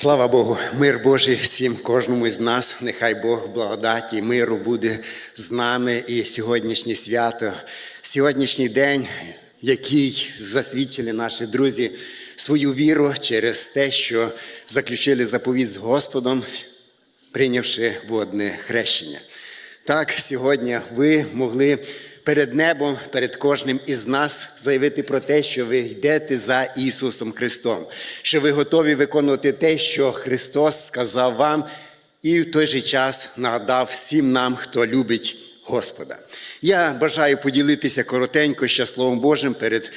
Слава Богу, мир Божий всім, кожному із нас. Нехай Бог благодаті, миру буде з нами і сьогоднішнє свято, сьогоднішній день, який засвідчили наші друзі свою віру через те, що заключили заповідь з Господом, прийнявши водне хрещення. Так, сьогодні ви могли перед небом, перед кожним із нас заявити про те, що ви йдете за Ісусом Христом, що ви готові виконувати те, що Христос сказав вам, і в той же час нагадав всім нам, хто любить Господа. Я бажаю поділитися коротенько ще Словом Божим перед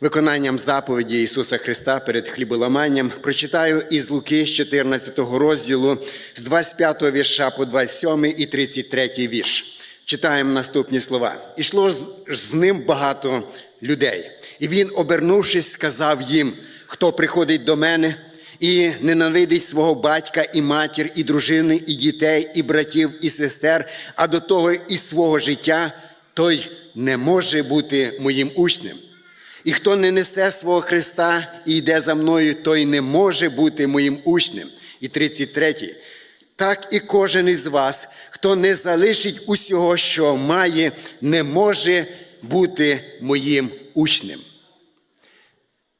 виконанням заповіді Ісуса Христа перед хліболаманням. Прочитаю із Луки з 14 розділу з 25 вірша по 27 і 33 вірш. Читаємо наступні слова. Ішло з, ним багато людей. І він, обернувшись, сказав їм, хто приходить до мене і ненавидить свого батька, і матір, і дружини, і дітей, і братів, і сестер, а до того і свого життя, той не може бути моїм учнем. І хто не несе свого Христа і йде за мною, той не може бути моїм учнем. І 33. Так і кожен із вас, хто не залишить усього, що має, не може бути моїм учнем.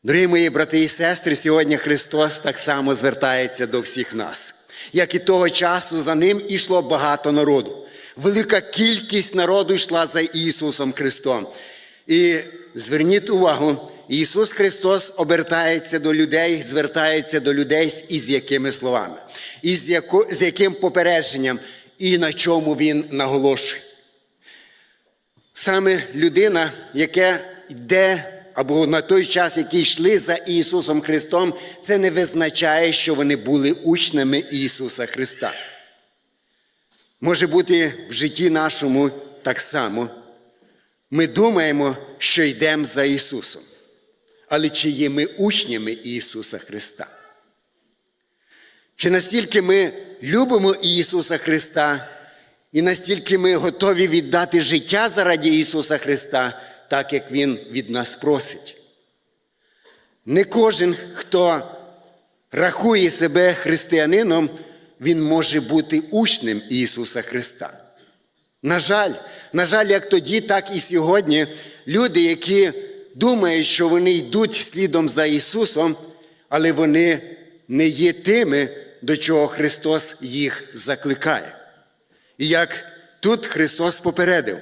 Дорогі мої брати і сестри, сьогодні Христос так само звертається до всіх нас. Як і того часу за ним йшло багато народу. Велика кількість народу йшла за Ісусом Христом. І зверніть увагу, Ісус Христос обертається до людей, звертається до людей із якими словами, і з, яко, з яким попередженням, і на чому Він наголошує. Саме людина, яка йде або на той час, які йшли за Ісусом Христом, це не визначає, що вони були учнями Ісуса Христа. Може бути в житті нашому так само. Ми думаємо, що йдемо за Ісусом. Але чи є ми учнями Ісуса Христа? Чи настільки ми любимо Ісуса Христа, і настільки ми готові віддати життя заради Ісуса Христа, так як Він від нас просить? Не кожен, хто рахує себе християнином, він може бути учнем Ісуса Христа. На жаль, на жаль, як тоді, так і сьогодні люди, які думають, що вони йдуть слідом за Ісусом, але вони не є тими, до чого Христос їх закликає. І як тут Христос попередив,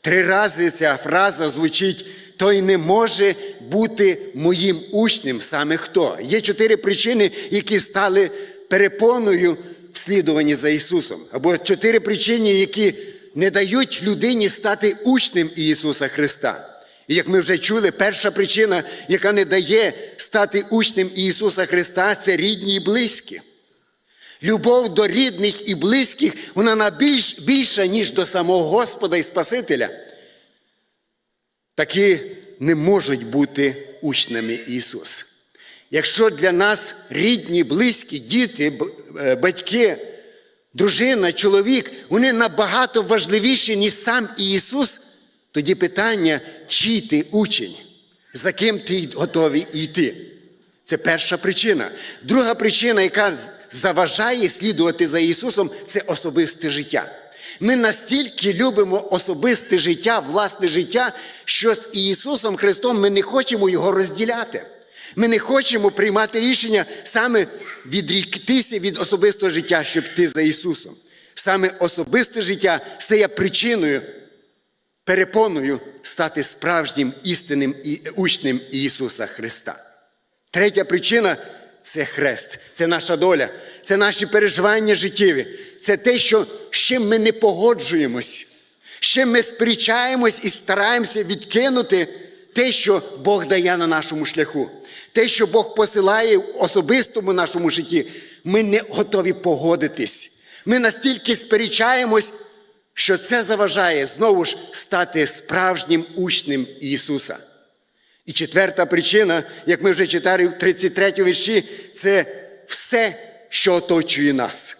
три рази ця фраза звучить: той не може бути моїм учнем саме хто. Є чотири причини, які стали перепоною в слідуванні за Ісусом, або чотири причини, які не дають людині стати учнем Ісуса Христа. І як ми вже чули, перша причина, яка не дає стати учнем Ісуса Христа, це рідні і близькі. Любов до рідних і близьких, вона більш, більша, ніж до самого Господа і Спасителя. Такі не можуть бути учнями Ісуса. Якщо для нас рідні, близькі, діти, батьки, дружина, чоловік, вони набагато важливіші, ніж сам Ісус, тоді питання, чий ти учень, за ким ти готовий йти. Це перша причина. Друга причина, яка заважає слідувати за Ісусом, це особисте життя. Ми настільки любимо особисте життя, власне життя, що з Ісусом Христом ми не хочемо Його розділяти. Ми не хочемо приймати рішення саме відріктися від особистого життя, щоб йти за Ісусом. Саме особисте життя стає причиною, перепоною стати справжнім істинним учнем Ісуса Христа. Третя причина це хрест, це наша доля, це наші переживання життєві, це те, що з чим ми не погоджуємось, з чим ми сперечаємось і стараємося відкинути те, що Бог дає на нашому шляху. Те, що Бог посилає в особистому нашому житті, ми не готові погодитись. Ми настільки сперечаємось, що це заважає знову ж стати справжнім учнем Ісуса. І четверта причина, як ми вже читали в 33 вірші, це все, що оточує нас.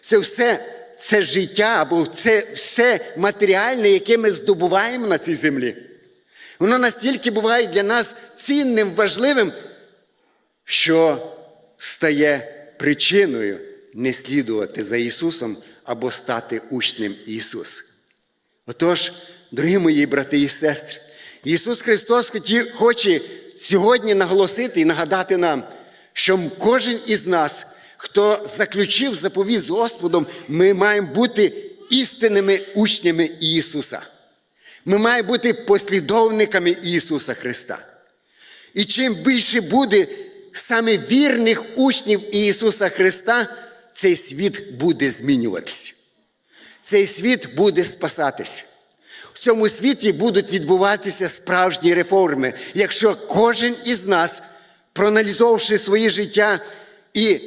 Це все це життя або це все матеріальне, яке ми здобуваємо на цій землі. Воно настільки буває для нас цінним, важливим, що стає причиною не слідувати за Ісусом або стати учнем Ісуса. Отож, дорогі мої брати і сестри, Ісус Христос хотів, хоче сьогодні наголосити і нагадати нам, що кожен із нас, хто заключив заповіт з Господом, ми маємо бути істинними учнями Ісуса. Ми маємо бути послідовниками Ісуса Христа. І чим більше буде саме вірних учнів Ісуса Христа, цей світ буде змінюватися. Цей світ буде спасатися. Цьому світі будуть відбуватися справжні реформи, якщо кожен із нас, проаналізовувавши своє життя і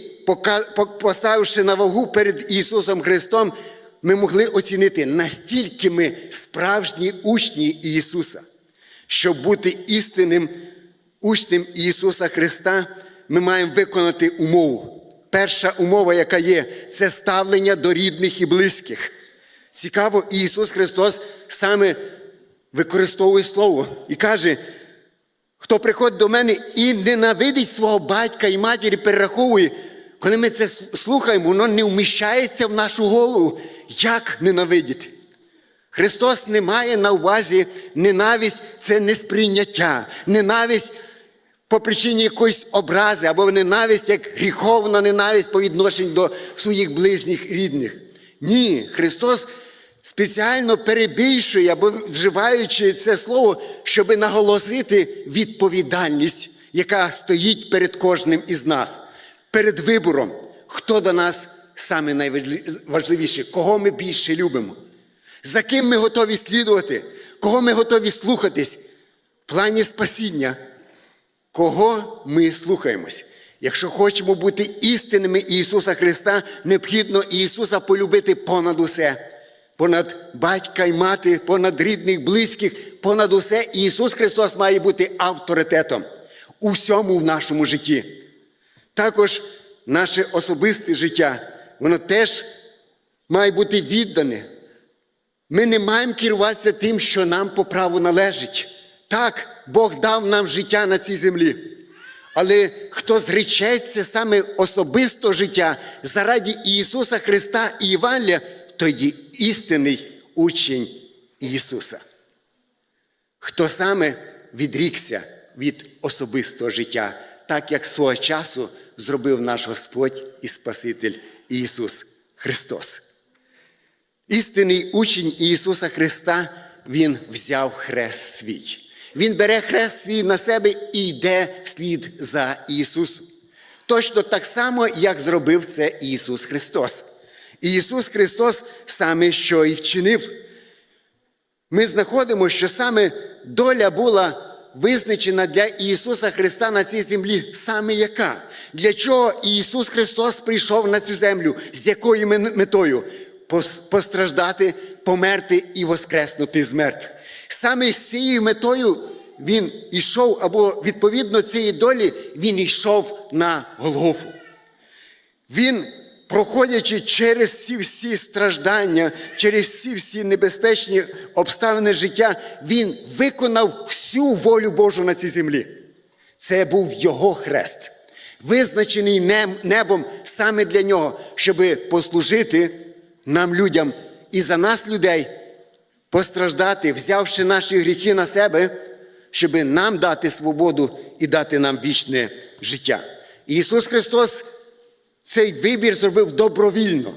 поставивши на вагу перед Ісусом Христом, ми могли оцінити, настільки ми справжні учні Ісуса. Щоб бути істинним учнем Ісуса Христа, ми маємо виконати умову. Перша умова, яка є, це ставлення до рідних і близьких. Цікаво, Ісус Христос саме використовує слово і каже: хто приходить до мене і ненавидить свого батька і матері, перераховує, коли ми це слухаємо, воно не вміщається в нашу голову. Як ненавидіти? Христос не має на увазі ненависть це несприйняття, ненависть по причині якоїсь образи, або ненависть як гріховна ненависть по відношенню до своїх близьких рідних. Ні, Христос спеціально перебільшує або вживаючи це слово, щоб наголосити відповідальність, яка стоїть перед кожним із нас, перед вибором, хто до нас саме найважливіше, кого ми більше любимо, за ким ми готові слідувати, кого ми готові слухатись в плані спасіння. Кого ми слухаємось? Якщо хочемо бути істинними Ісуса Христа, необхідно Ісуса полюбити понад усе, понад батька і мати, понад рідних, близьких, понад усе. Ісус Христос має бути авторитетом у всьому в нашому житті. Також наше особисте життя, воно теж має бути віддане. Ми не маємо керуватися тим, що нам по праву належить. Так, Бог дав нам життя на цій землі. Але хто зречеться саме особисто життя заради Ісуса Христа і Євангелія, то є істинний учень Ісуса. Хто саме відрікся від особистого життя, так як свого часу зробив наш Господь і Спаситель Ісус Христос. Істинний учень Ісуса Христа, Він взяв хрест свій. Він бере хрест свій на себе і йде вслід за Ісусом. Точно так само, як зробив це Ісус Христос. І Ісус Христос саме що і вчинив. Ми знаходимо, що саме доля була визначена для Ісуса Христа на цій землі, саме яка? Для чого Ісус Христос прийшов на цю землю? З якою метою? Постраждати, померти і воскреснути з мертвих. Саме з цією метою він йшов, або відповідно цієї долі, він йшов на Голгофу. Він, проходячи через всі всі страждання, через всі всі небезпечні обставини життя, він виконав всю волю Божу на цій землі. Це був його хрест, визначений небом саме для нього, щоб послужити нам, людям, і за нас, людей, постраждати, взявши наші гріхи на себе, щоб нам дати свободу і дати нам вічне життя. І Ісус Христос цей вибір зробив добровільно.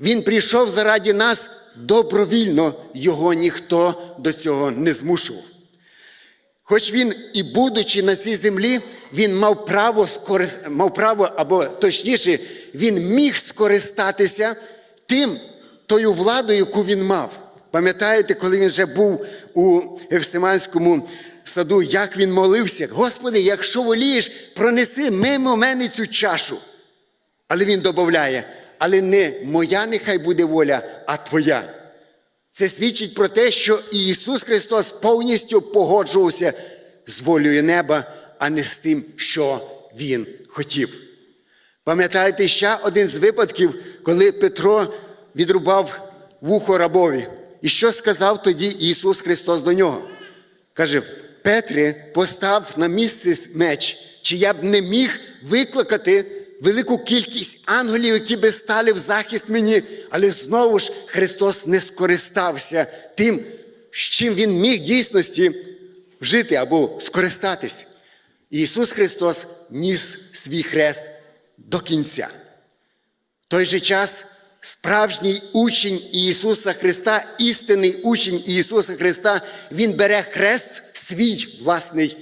Він прийшов заради нас добровільно, Його ніхто до цього не змушував. Хоч він, і будучи на цій землі, він мав право мав право, або точніше, він міг скористатися тим, тою владою, яку він мав. Пам'ятаєте, коли він вже був у Евсиманському саду, як він молився, Господи, якщо волієш, пронеси мимо мене цю чашу. Але він додає, але не моя нехай буде воля, а Твоя. Це свідчить про те, що Ісус Христос повністю погоджувався з волею неба, а не з тим, що Він хотів. Пам'ятаєте ще один з випадків, коли Петро відрубав вухо рабові. І що сказав тоді Ісус Христос до нього? Каже, Петре, постав на місце меч, чи я б не міг викликати велику кількість ангелів, які би стали в захист мені, але знову ж Христос не скористався тим, з чим Він міг дійсності вжити або скористатись. Ісус Христос ніс свій хрест до кінця. В той же час справжній учень Ісуса Христа, істинний учень Ісуса Христа, Він бере хрест свій власний.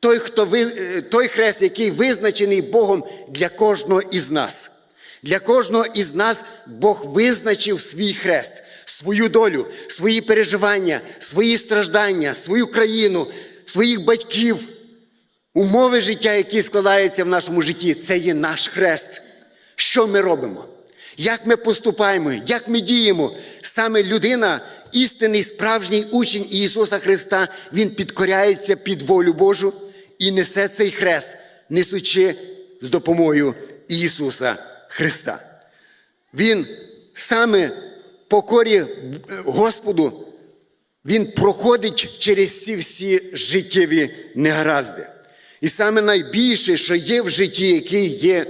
Той, хто ви, е, той хрест, який визначений Богом для кожного із нас. Для кожного із нас Бог визначив свій хрест, свою долю, свої переживання, свої страждання, свою країну, своїх батьків, умови життя, які складаються в нашому житті. Це є наш хрест. Що ми робимо? Як ми поступаємо, як ми діємо? Саме людина, істинний справжній учень Ісуса Христа, Він підкоряється під волю Божу і несе цей хрест, несучи з допомогою Ісуса Христа. Він саме покорі Господу, Він проходить через ці всі життєві негаразди. І саме найбільше, що є в житті, який є,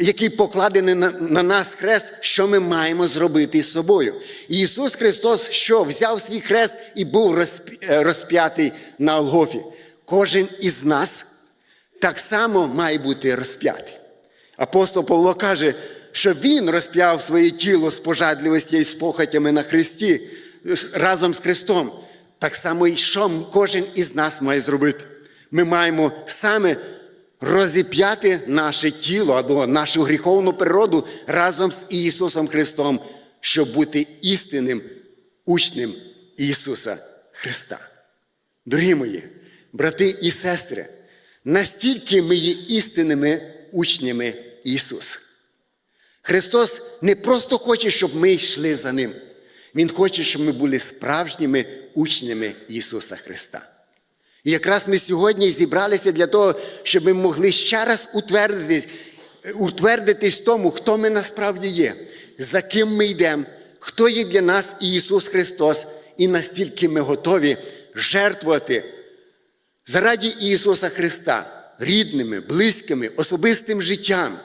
який покладений на, на нас хрест, що ми маємо зробити з собою. І Ісус Христос, що взяв свій хрест і був е, розп'ятий на Голгофі. Кожен із нас так само має бути розп'ятий. Апостол Павло каже, що він розп'яв своє тіло з пожадливості і з похотями на Христі разом з Христом. Так само і що кожен із нас має зробити. Ми маємо саме розіп'яти наше тіло або нашу гріховну природу разом з Ісусом Христом, щоб бути істинним учнем Ісуса Христа. Дорогі мої, брати і сестри, настільки ми є істинними учнями Ісуса. Христос не просто хоче, щоб ми йшли за Ним. Він хоче, щоб ми були справжніми учнями Ісуса Христа. І якраз ми сьогодні зібралися для того, щоб ми могли ще раз утвердитись, утвердитись тому, хто ми насправді є, за ким ми йдемо, хто є для нас Ісус Христос, і настільки ми готові жертвувати заради Ісуса Христа рідними, близькими, особистим життям,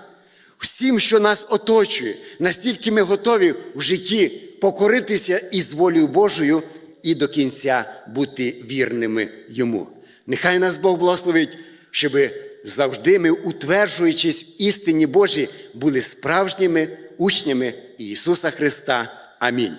всім, що нас оточує, настільки ми готові в житті покоритися із волею Божою і до кінця бути вірними Йому. Нехай нас Бог благословить, щоб завжди ми, утверджуючись в істині Божій, були справжніми учнями Ісуса Христа. Амінь.